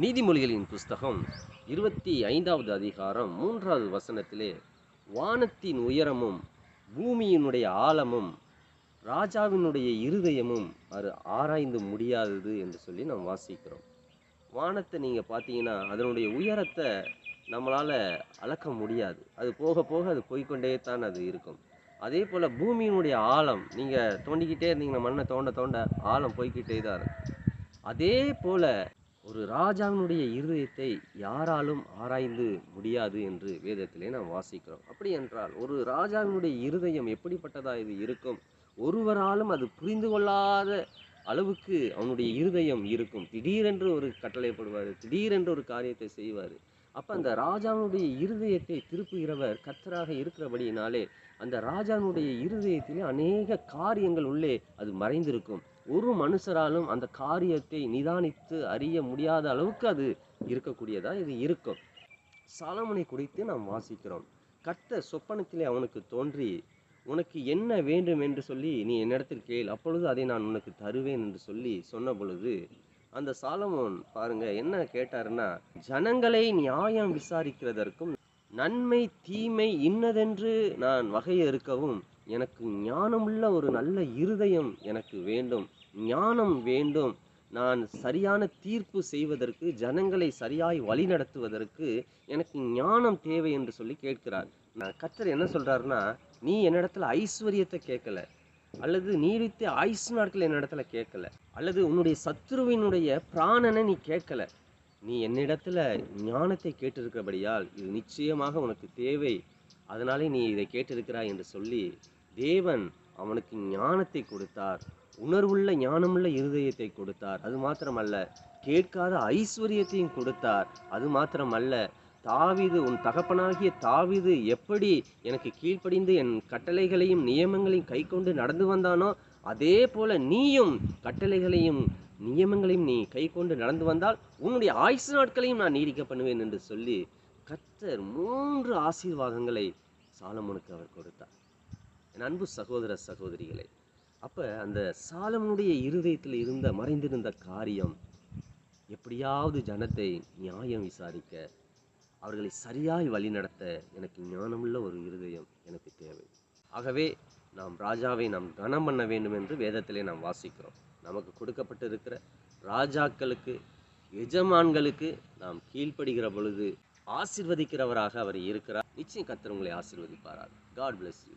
நீதிமொழிகளின் புஸ்தகம் இருபத்தி ஐந்தாவது அதிகாரம் மூன்றாவது வசனத்திலே வானத்தின் உயரமும் பூமியினுடைய ஆழமும் ராஜாவினுடைய இருதயமும் அது ஆராய்ந்து முடியாதது என்று சொல்லி நாம் வாசிக்கிறோம். வானத்தை நீங்கள் பார்த்தீங்கன்னா அதனுடைய உயரத்தை நம்மளால் அளக்க முடியாது. அது போக போக அது போய்க்கொண்டே தான் அது இருக்கும். அதே போல் பூமியினுடைய ஆழம் நீங்கள் தோண்டிக்கிட்டே இருந்தீங்கன்னா மண்ணை தோண்ட தோண்ட ஆழம் போய்கிட்டே தான் இருக்கும். அதே போல் ஒரு ராஜாவினுடைய இருதயத்தை யாராலும் ஆராய்ந்து முடியாது என்று வேதத்திலே நாம் வாசிக்கிறோம். அப்படி என்றால் ஒரு ராஜாவினுடைய இருதயம் எப்படிப்பட்டதாக இது இருக்கும்? ஒருவராலும் அது புரிந்து கொள்ளாத அளவுக்கு அவனுடைய இருதயம் இருக்கும். திடீரென்று ஒரு கட்டளைப்படுவார் திடீரென்று ஒரு காரியத்தை செய்வார். அப்போ அந்த ராஜாவினுடைய இருதயத்தை திருப்புகிறவர் கத்தராக இருக்கிறபடியினாலே அந்த ராஜாவினுடைய இருதயத்திலே அநேக காரியங்கள் உள்ளே அது மறைந்திருக்கும். ஒரு மனுஷராலும் அந்த காரியத்தை நிதானித்து அறிய முடியாத அளவுக்கு அது இருக்கக்கூடியதா இது இருக்கும். சாலமனை குறித்து நாம் வாசிக்கிறோம். கர்த்த சொப்பனத்திலே அவனுக்கு தோன்றி உனக்கு என்ன வேண்டும் என்று சொல்லி நீ என்னிடத்தில் கேள் அப்பொழுது அதை நான் உனக்கு தருவேன் என்று சொல்லி சொன்ன பொழுது அந்த சாலமோன் பாருங்க என்ன கேட்டாருன்னா ஜனங்களை நியாயம் விசாரிக்கிறதற்கும் நன்மை தீமை இன்னதென்று நான் வகையறுக்கவும் எனக்கு ஞானமுள்ள ஒரு நல்ல இருதயம் எனக்கு வேண்டும். ஞானம் வேண்டும். நான் சரியான தீர்ப்பு செய்வதற்கு ஜனங்களை சரியாய் வழிநடத்துவதற்கு எனக்கு ஞானம் தேவை என்று சொல்லி கேட்கிறார். நான் கத்தர் என்ன சொல்றாருன்னா நீ என்னிடத்துல ஐஸ்வர்யத்தை கேட்கல. அல்லது நீடித்த ஆயுசு நாட்கள் என்னிடத்துல கேட்கல. அல்லது உன்னுடைய சத்துருவினுடைய பிராணனை நீ கேட்கல. நீ என்னிடத்துல ஞானத்தை கேட்டிருக்கிறபடியால் இது நிச்சயமாக உனக்கு தேவை. அதனாலே நீ இதை கேட்டிருக்கிறாய் என்று சொல்லி தேவன் அவனுக்கு ஞானத்தை கொடுத்தார். உணர்வுள்ள ஞானமுள்ள இருதயத்தை கொடுத்தார். அது மாத்திரமல்ல கேட்காத ஐஸ்வர்யத்தையும் கொடுத்தார். அது மாத்திரமல்ல தாவிது உன் தகப்பனாகிய தாவிது எப்படி எனக்கு கீழ்ப்படிந்து என் கட்டளைகளையும் நியமங்களையும் கை கொண்டு நடந்து வந்தானோ அதே போல நீயும் கட்டளைகளையும் நியமங்களையும் நீ கை கொண்டு நடந்து வந்தால் உன்னுடைய ஆயுசு நாட்களையும் நான் நீடிக்க பண்ணுவேன் என்று சொல்லி கத்தர் மூன்று ஆசீர்வாதங்களை சாலமுனுக்கு அவர் கொடுத்தார். என் அன்பு சகோதர சகோதரிகளை அப்ப அந்த சாலமனுடைய இருதயத்தில் இருந்த மறைந்திருந்த காரியம் எப்படியாவது ஜனத்தை நியாயம் விசாரிக்க அவர்களை சரியாய் வழிநடத்த எனக்கு ஞானமுள்ள ஒரு இருதயம் எனக்கு தேவை. ஆகவே நாம் ராஜாவை நாம் கனம் பண்ண வேண்டும் என்று வேதத்திலே நாம் வாசிக்கிறோம். நமக்கு கொடுக்கப்பட்டிருக்கிற ராஜாக்களுக்கு எஜமான்களுக்கு நாம் கீழ்ப்படுகிற பொழுது ஆசிர்வதிக்கிறவராக அவர் இருக்கிறார். நிச்சயம் கர்த்தர் உங்களை காட் பிளஸ் யூ